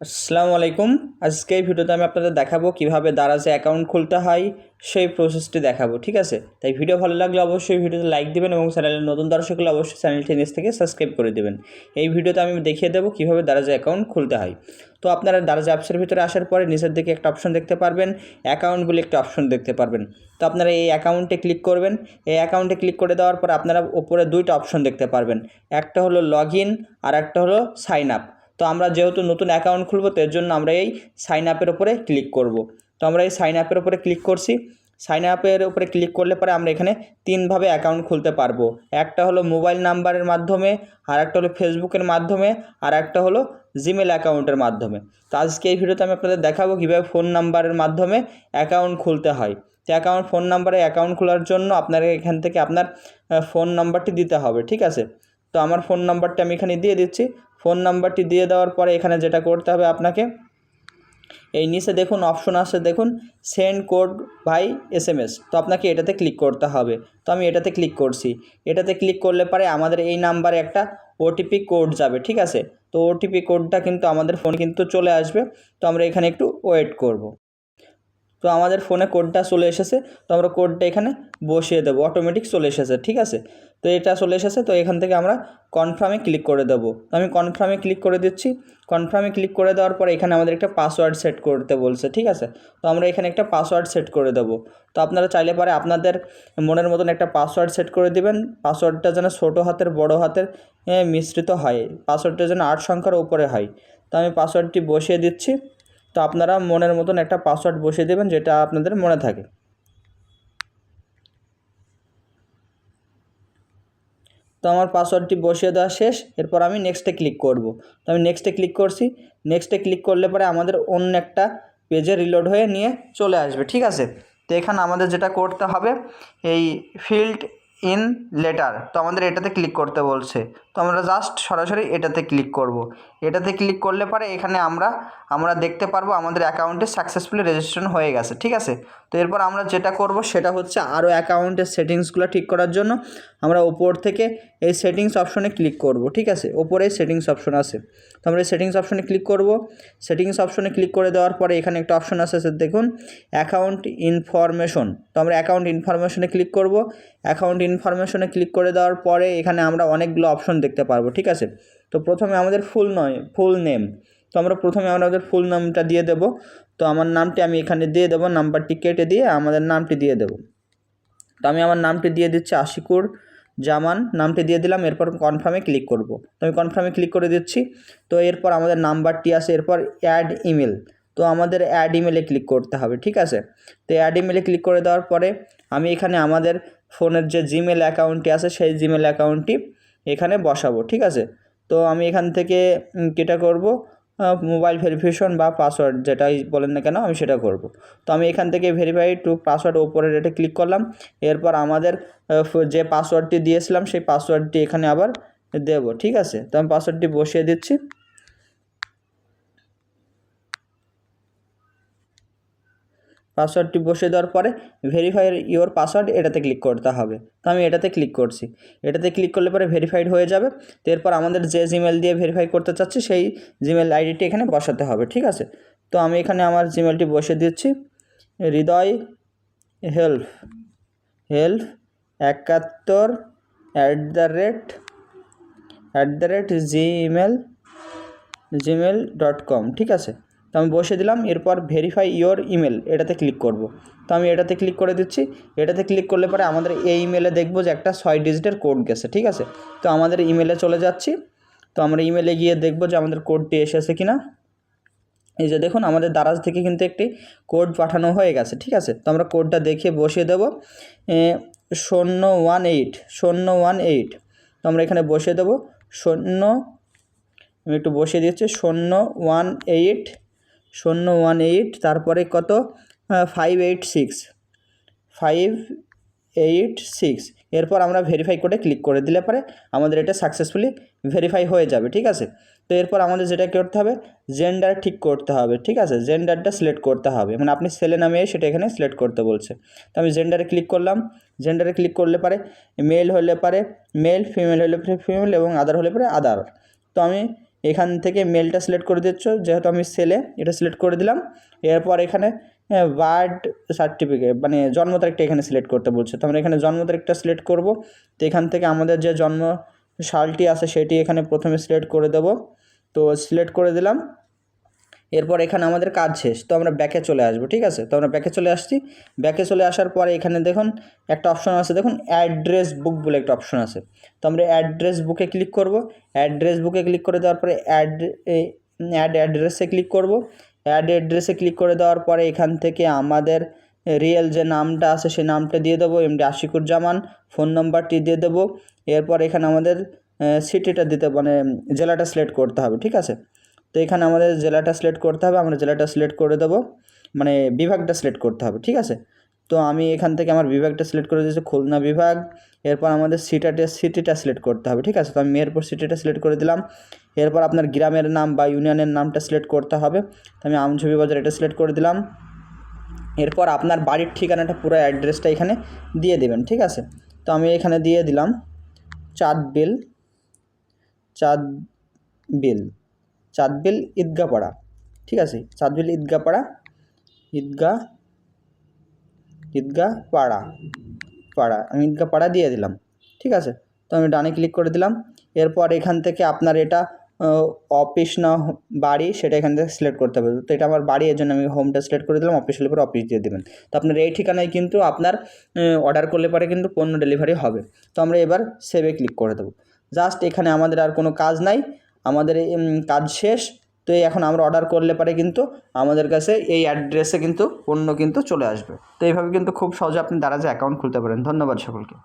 আসসালামু আলাইকুম। আজকে এই ভিডিওতে আমি আপনাদের দেখাবো কীভাবে দারাজে অ্যাকাউন্ট খুলতে হয়, সেই প্রসেসটি দেখাবো, ঠিক আছে? তাই ভিডিও ভালো লাগলে অবশ্যই ভিডিওতে লাইক দেবেন এবং চ্যানেলের নতুন দর্শক হলে অবশ্যই চ্যানেলটি নিচ থেকে সাবস্ক্রাইব করে দেবেন। এই ভিডিওতে আমি দেখিয়ে দেবো কীভাবে দারাজে অ্যাকাউন্ট খুলতে হয়। তো আপনারা দারাজে অ্যাপসের ভিতরে আসার পরে নিচের দিকে একটা অপশন দেখতে পারবেন অ্যাকাউন্ট বলে একটা অপশন দেখতে পারবেন। তো আপনারা এই অ্যাকাউন্টে ক্লিক করবেন, এই অ্যাকাউন্টে ক্লিক করে দেওয়ার পর আপনারা ওপরে দুইটা অপশন দেখতে পারবেন। একটা হলো লগ ইন আর একটা হলো সাইন আপ তো আমরা যেহেতু নতুন অ্যাকাউন্ট খুলবো, তো এর জন্য আমরা এই সাইন আপের ওপরে ক্লিক করব। তো আমরা এই সাইন আপের ওপরে ক্লিক করছি। সাইন আপের উপরে ক্লিক করলে পরে আমরা এখানে তিনভাবে অ্যাকাউন্ট খুলতে পারব। একটা হলো মোবাইল নাম্বারের মাধ্যমে আর একটা হলো ফেসবুকের মাধ্যমে আর একটা হলো জিমেল অ্যাকাউন্টের মাধ্যমে। তো আজকে এই ভিডিওতে আমি আপনাদের দেখাবো কীভাবে ফোন নাম্বারের মাধ্যমে অ্যাকাউন্ট খুলতে হয়। তো অ্যাকাউন্ট ফোন নাম্বারে অ্যাকাউন্ট খোলার জন্য আপনার এখান থেকে আপনার ফোন নাম্বারটি দিতে হবে, ঠিক আছে? তো আমার ফোন নাম্বারটা আমি এখানে দিয়ে দিচ্ছি। নাম্বারটি দিয়ে দেওয়ার পরে এখানে যেটা করতে হবে আপনাকে, এই নিচে দেখুন, অপশন আসে দেখুন, সেন্ড কোড ভাই এস এম এস তো আপনাকে এটাতে ক্লিক করতে হবে। তো আমি এটাতে ক্লিক করছি। এটাতে ক্লিক করলে পরে আমাদের এই নাম্বারে একটা ওটিপি কোড যাবে, ঠিক আছে? তো ওটিপি কোডটা কিন্তু আমাদের ফোন কিন্তু চলে আসবে। তো আমরা এখানে একটু ওয়েট করব। তো আমাদের ফোনে কোডটা চলে এসেছে, তো আমরা কোডটা এখানে বসিয়ে দেবো অটোমেটিক চলে এসেছে, ঠিক আছে? তো এটা চলে এসেছে, তো এখান থেকে আমরা কনফার্মে ক্লিক করে দেবো। তো আমি কনফার্মে ক্লিক করে দিচ্ছি কনফার্মে ক্লিক করে দেওয়ার পরে এখানে আমাদের একটা পাসওয়ার্ড সেট করতে বলছে, ঠিক আছে? তো আমরা এখানে একটা পাসওয়ার্ড সেট করে দেবো। তো আপনারা চাইলে পারে আপনাদের মনের মতন একটা পাসওয়ার্ড সেট করে দিবেন পাসওয়ার্ডটা যেন ছোটো হাতের, বড় হাতের মিশ্রিত হয় পাসওয়ার্ডটা যেন আট সংখ্যার উপরে হয়। তো আমি পাসওয়ার্ডটি বসিয়ে দিচ্ছি। তো আপনারা মনের মতন একটা পাসওয়ার্ড বসিয়ে দেবেন যেটা আপনাদের মনে থাকে। তো আমার পাসওয়ার্ডটি বসিয়ে দেওয়া শেষ, এরপর আমি নেক্সটে ক্লিক করব। তো আমি নেক্সটে ক্লিক করছি নেক্সটে ক্লিক করলে পরে আমাদের অন্য একটা পেজে রিলোড হয়ে নিয়ে চলে আসবে, ঠিক আছে? তো এখানে আমাদের যেটা করতে হবে, এই ফিল্ড ইন লেটার। তো আমাদের এটাতে ক্লিক করতে বলছে। তো আমরা জাস্ট সরাসরি এটাতে ক্লিক করব। এটাতে ক্লিক করলে পরে এখানে আমরা আমরা দেখতে পারব আমাদের অ্যাকাউন্টে সাকসেসফুলি রেজিস্ট্রেশন হয়ে গেছে, ঠিক আছে? তো এরপর আমরা যেটা করব সেটা হচ্ছে আরও অ্যাকাউন্টের সেটিংসগুলো ঠিক করার জন্য আমরা ওপর থেকে এই সেটিংস অপশনে ক্লিক করব, ঠিক আছে? ওপরে সেটিংস অপশন আছে। তো আমরা এই সেটিংস অপশনে ক্লিক করব। সেটিংস অপশনে ক্লিক করে দেওয়ার পরে এখানে একটা অপশন আছে, দেখুন অ্যাকাউন্ট ইনফরমেশন তো আমরা অ্যাকাউন্ট ইনফরমেশনে ক্লিক করব। অ্যাকাউন্ট ইনফরমেশনে ক্লিক করে দেওয়ার পরে এখানে আমরা অনেকগুলো অপশন দেখতে পারব, ঠিক আছে? তো প্রথমে আমাদের ফুল নয় ফুল নেম তো আমরা প্রথমে আমরা আমাদের ফুল নামটা দিয়ে দেব। তো আমার নামটি আমি এখানে দিয়ে দেবো নাম্বারটি কেটে দিয়ে আমাদের নামটি দিয়ে দেবো। তো আমি আমার নামটি দিয়ে দিচ্ছি আশিকুর জামান, নামটি দিয়ে দিলাম, এরপর কনফার্মে ক্লিক করব। তো আমি কনফার্মে ক্লিক করে দিচ্ছি। তো এরপর আমাদের নাম্বারটি আছে, এরপর অ্যাড ইমেল তো আমাদের অ্যাড ইমেলে ক্লিক করতে হবে, ঠিক আছে? তো অ্যাড ইমেলে ক্লিক করে দেওয়ার পরে আমি এখানে আমাদের ফোনের যে জিমেল অ্যাকাউন্টটি আছে, সেই জিমেল অ্যাকাউন্টটি এখানে বসাবো, ঠিক আছে? তো আমি এখান থেকে যেটা করব মোবাইল ভেরিফিকেশন বা পাসওয়ার্ড যেটাই বলেন না কেন, আমি সেটা করব। তো আমি এখান থেকে ভেরিফাই টু পাসওয়ার্ড ওপরের এটা ক্লিক করলাম, এরপর আমাদের যে পাসওয়ার্ডটি দিয়েছিলাম, সেই পাসওয়ার্ডটি এখানে আবার দেব, ঠিক আছে? তো আমি পাসওয়ার্ডটি বসিয়ে দিচ্ছি। পাসওয়ার্ডটি বসিয়ে দেওয়ার পরে ভেরিফাই ইওর পাসওয়ার্ড এটাতে ক্লিক করতে হবে। তো আমি এটাতে ক্লিক করছি। এটাতে ক্লিক করলে পরে ভেরিফাইড হয়ে যাবে। তো এরপর আমাদের যে জিমেল দিয়ে ভেরিফাই করতে চাচ্ছি, সেই জিমেল আইডিটি এখানে বসাতে হবে, ঠিক আছে? তো আমি এখানে আমার জিমেলটি বসিয়ে দিচ্ছি। হৃদয় হেল্প হেল্প একাত্তর at the rate at the rate Gmail Gmail dot com ঠিক আছে? আমি বসে দিলাম, এরপর ভেরিফাই ইওর ইমেল এটাতে ক্লিক করব। তো আমি এটাতে ক্লিক করে দিচ্ছি, এটাতে ক্লিক করলে পরে আমাদের এই ইমেলে দেখব যে একটা ছয় ডিজিটের কোড গেছে, ঠিক আছে? তো আমাদের ইমেলে চলে যাচ্ছি, তো আমরা ইমেলে গিয়ে দেখব যে আমাদের কোডটি এসেছে কি না এই যে দেখুন, আমাদের দারাজ থেকে কিন্তু একটি কোড পাঠানো হয়ে গেছে, ঠিক আছে? তো আমরা কোডটা দেখে বসিয়ে দেবো। শূন্য ওয়ান এইট শূন্য ওয়ান এইট তো আমরা এখানে বসিয়ে দেবো। শূন্য, আমি একটু বসিয়ে দিচ্ছি, শূন্য ওয়ান এইট শূন্য ওয়ান এইট, তারপরে কত? Five eight six five eight six এরপর আমরা ভেরিফাই করে ক্লিক করে দিলে পরে আমাদের এটা সাকসেসফুলি ভেরিফাই হয়ে যাবে, ঠিক আছে? তো এরপর আমাদের যেটা করতে হবে জেন্ডার ঠিক করতে হবে, ঠিক আছে? জেন্ডারটা সিলেক্ট করতে হবে। মানে আপনি ছেলে নামে সেটা এখানে সিলেক্ট করতে বলছে। তো আমি জেন্ডারে ক্লিক করলাম। জেন্ডারে ক্লিক করলে পারে মেল হলে পারে মেল ফিমেল হলে ফিমেল এবং আদার হলে পারে আদার তো আমি এখান থেকে মেলটা সিলেক্ট করে দিচ্ছ, যেহেতু আমি সেলে এটা সিলেক্ট করে দিলাম। এরপর এখানে বার্থ সার্টিফিকেট মানে জন্ম তারিখটা এখানে সিলেক্ট করতে বলছে। তো আমরা এখানে জন্ম তারিখটা সিলেক্ট করব। তো এখান থেকে আমাদের যে জন্ম সালটি আছে, সেটি এখানে প্রথমে সিলেক্ট করে দেব। তো সিলেক্ট করে দিলাম। এরপর এখানে আমাদের কাজ শেষ, তো আমরা ব্যাকে চলে আসব, ঠিক আছে? তো আমরা ব্যাকে চলে আসছি। ব্যাকে চলে আসার পরে এখানে দেখুন একটা অপশন আছে, দেখুন অ্যাড্রেস বুক বলে একটা অপশন আছে। তো আমরা অ্যাড্রেস বুকে ক্লিক করব। অ্যাড্রেস বুকে ক্লিক করে দেওয়ার পরে অ্যাড অ্যাড অ্যাড্রেসে ক্লিক করব। অ্যাড অ্যাড্রেসে ক্লিক করে দেওয়ার পরে এখান থেকে আমাদের রিয়েল যে নামটা আছে সেই নামটা দিয়ে দেবো এমডি আশিকুজ্জামান ফোন নাম্বারটি দিয়ে দেবো। এরপর এখানে আমাদের সিটিটা দিতে মানে জেলাটা সিলেক্ট করতে হবে, ঠিক আছে? তো এখানে আমাদের জেলাটা সিলেক্ট করতে হবে, আমরা জেলাটা সিলেক্ট করে দেবো। মানে বিভাগটা সিলেক্ট করতে হবে, ঠিক আছে? তো আমি এখান থেকে আমার বিভাগটা সিলেক্ট করে দিয়েছি, খুলনা বিভাগ। এরপর আমাদের সিটাটা, সিটিটা সিলেক্ট করতে হবে, ঠিক আছে? তো আমি মেহেরপুর সিটিটা সিলেক্ট করে দিলাম। এরপর আপনার গ্রামের নাম বা ইউনিয়নের নামটা সিলেক্ট করতে হবে। তো আমি আমছবি বাজার এটা সিলেক্ট করে দিলাম। এরপর আপনার বাড়ির ঠিকানাটা পুরো অ্যাড্রেসটা এখানে দিয়ে দেবেন, ঠিক আছে? তো আমি এখানে দিয়ে দিলাম চাঁদ বিল চাঁদ বিল চাঁদবিল ঈদগাপাড়া, ঠিক আছে? চাঁদবিল ঈদগাপাড়া, ঈদগা ঈদগা পাড়া পাড়া আমি ঈদগা পাড়া দিয়ে দিলাম, ঠিক আছে? তো আমি ডানে ক্লিক করে দিলাম, এরপর এখান থেকে আপনার এটা অফিস না বাড়ি সেটা এখান থেকে সিলেক্ট করতে হবে। তো এটা আমার বাড়ি এর জন্য আমি হোমটা সিলেক্ট করে দিলাম অফিস হলে পরে অফিস দিয়ে দেবেন। তো আপনার এই ঠিকানায় কিন্তু আপনার অর্ডার করলে পরে কিন্তু পণ্য ডেলিভারি হবে। তো আমরা এবার সেভে ক্লিক করে দেবো। জাস্ট এখানে আমাদের আর কোনো কাজ নাই। আমাদের কাজ শেষ। তো এখন আমরা অর্ডার করলে পারে কিন্তু আমাদের কাছে এই অ্যাড্রেসে কিন্তু পণ্য কিন্তু চলে আসবে। তো এইভাবে কিন্তু খুব সহজে আপনি দারাজে অ্যাকাউন্ট খুলতে পারেন। ধন্যবাদ সকলকে।